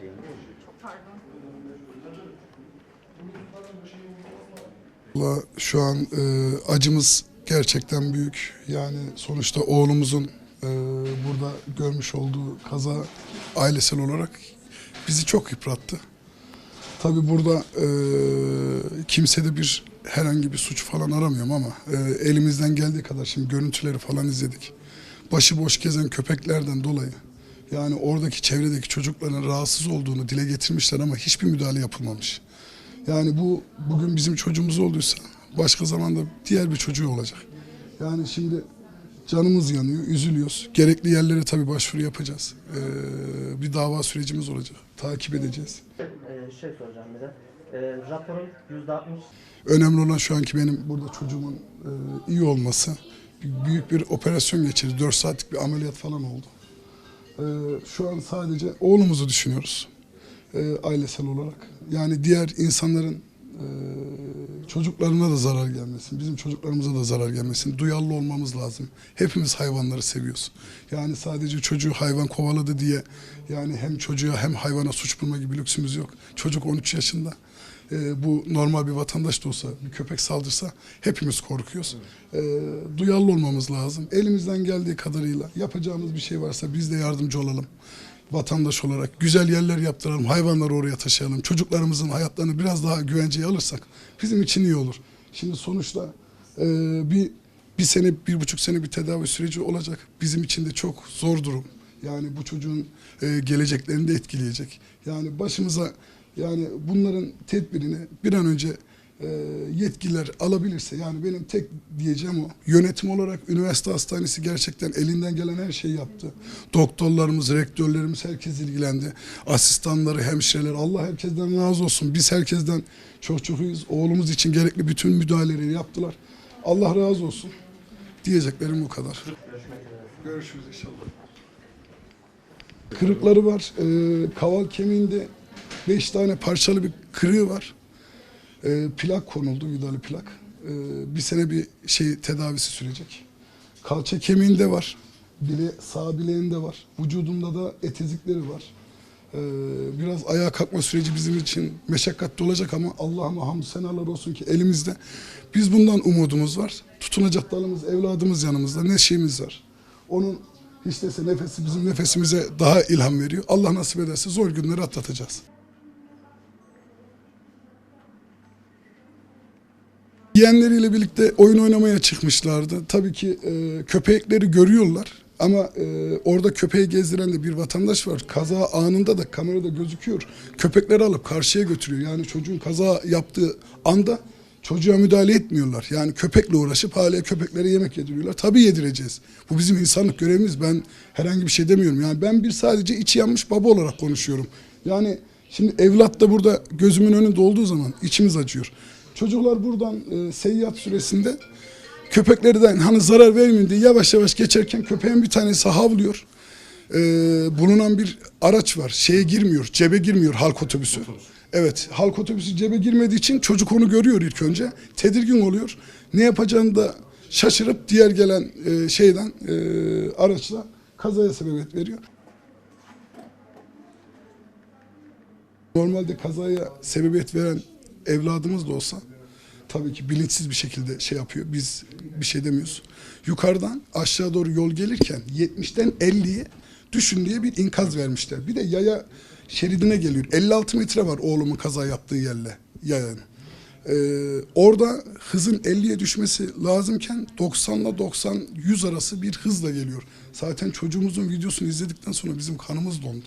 şeyinde. Çok pardon. Şu an e, acımız gerçekten büyük. Yani sonuçta oğlumuzun e, burada görmüş olduğu kaza ailesel olarak bizi çok yıprattı. Tabi burada e, kimse de bir herhangi bir suç falan aramıyorum ama e, elimizden geldiği kadar şimdi görüntüleri falan izledik. Başıboş gezen köpeklerden dolayı yani oradaki çevredeki çocukların rahatsız olduğunu dile getirmişler ama hiçbir müdahale yapılmamış. Yani bu bugün bizim çocuğumuz olduysa başka zamanda diğer bir çocuğu olacak. Yani şimdi canımız yanıyor, üzülüyoruz. Gerekli yerlere tabii başvuru yapacağız. Ee, bir dava sürecimiz olacak. Takip edeceğiz. Ee, şey soracağım bir de. Ee, raporun %60 Önemli olan şu anki benim burada çocuğumun e, iyi olması. Büyük bir operasyon geçirdi. 4 saatlik bir ameliyat falan oldu. Ee, şu an sadece oğlumuzu düşünüyoruz. Ee, ailesel olarak. Yani diğer insanların e, çocuklarına da zarar gelmesin. Bizim çocuklarımıza da zarar gelmesin. Duyarlı olmamız lazım. Hepimiz hayvanları seviyoruz. Yani sadece çocuğu hayvan kovaladı diye yani hem çocuğa hem hayvana suç bulma gibi lüksümüz yok. Çocuk 13 yaşında. Ee, bu normal bir vatandaş da olsa bir köpek saldırsa hepimiz korkuyoruz. Ee, duyarlı olmamız lazım. Elimizden geldiği kadarıyla yapacağımız bir şey varsa biz de yardımcı olalım. Vatandaş olarak güzel yerler yaptıralım, hayvanları oraya taşıyalım. Çocuklarımızın hayatlarını biraz daha güvenceye alırsak bizim için iyi olur. Şimdi sonuçta e, bir bir sene, bir buçuk sene bir tedavi süreci olacak. Bizim için de çok zor durum. Yani bu çocuğun e, geleceklerini de etkileyecek. Yani başımıza yani bunların tedbirini bir an önce e, yetkililer alabilirse yani benim tek diyeceğim o. Yönetim olarak üniversite hastanesi gerçekten elinden gelen her şeyi yaptı. Doktorlarımız, rektörlerimiz herkes ilgilendi. Asistanları, hemşireler Allah herkesten razı olsun. Biz herkesten çok çok iyiyiz. Oğlumuz için gerekli bütün müdahaleleri yaptılar. Allah razı olsun. Diyeceklerim bu kadar. Görüşürüz inşallah. Kırıkları var. Ee, kaval kemiğinde beş tane parçalı bir kırığı var. Ee, plak konuldu, vidalı plak. Ee, bir sene bir şey tedavisi sürecek. Kalça kemiğinde var. Bile, sağ bileğinde var. Vücudunda da etezikleri var. Ee, biraz ayağa kalkma süreci bizim için meşakkatli olacak ama Allah'ıma hamd senalar olsun ki elimizde. Biz bundan umudumuz var. Tutunacak dalımız, evladımız yanımızda, ne şeyimiz var. Onun hiç değilse nefesi bizim nefesimize daha ilham veriyor. Allah nasip ederse zor günleri atlatacağız. Yeğenleriyle birlikte oyun oynamaya çıkmışlardı. Tabii ki e, köpekleri görüyorlar. Ama e, orada köpeği gezdiren de bir vatandaş var. Kaza anında da kamerada gözüküyor. Köpekleri alıp karşıya götürüyor. Yani çocuğun kaza yaptığı anda çocuğa müdahale etmiyorlar. Yani köpekle uğraşıp hala köpeklere yemek yediriyorlar. Tabii yedireceğiz. Bu bizim insanlık görevimiz. Ben herhangi bir şey demiyorum. Yani ben bir sadece içi yanmış baba olarak konuşuyorum. Yani şimdi evlat da burada gözümün önünde olduğu zaman içimiz acıyor. Çocuklar buradan e, seyyat süresinde köpeklerden hani zarar vermeyin diye yavaş yavaş geçerken köpeğin bir tanesi havlıyor. E, bulunan bir araç var. Şeye girmiyor, cebe girmiyor halk otobüsü. Evet, halk otobüsü cebe girmediği için çocuk onu görüyor ilk önce. Tedirgin oluyor. Ne yapacağını da şaşırıp diğer gelen e, şeyden e, araçla kazaya sebebiyet veriyor. Normalde kazaya sebebiyet veren evladımız da olsa tabii ki bilinçsiz bir şekilde şey yapıyor. Biz bir şey demiyoruz. Yukarıdan aşağı doğru yol gelirken 70'ten 50'ye düşün diye bir inkaz vermişler. Bir de yaya şeridine geliyor. 56 metre var oğlumun kaza yaptığı yerle yayanın. Ee, orada hızın 50'ye düşmesi lazımken 90 ile 90 100 arası bir hızla geliyor. Zaten çocuğumuzun videosunu izledikten sonra bizim kanımız dondu.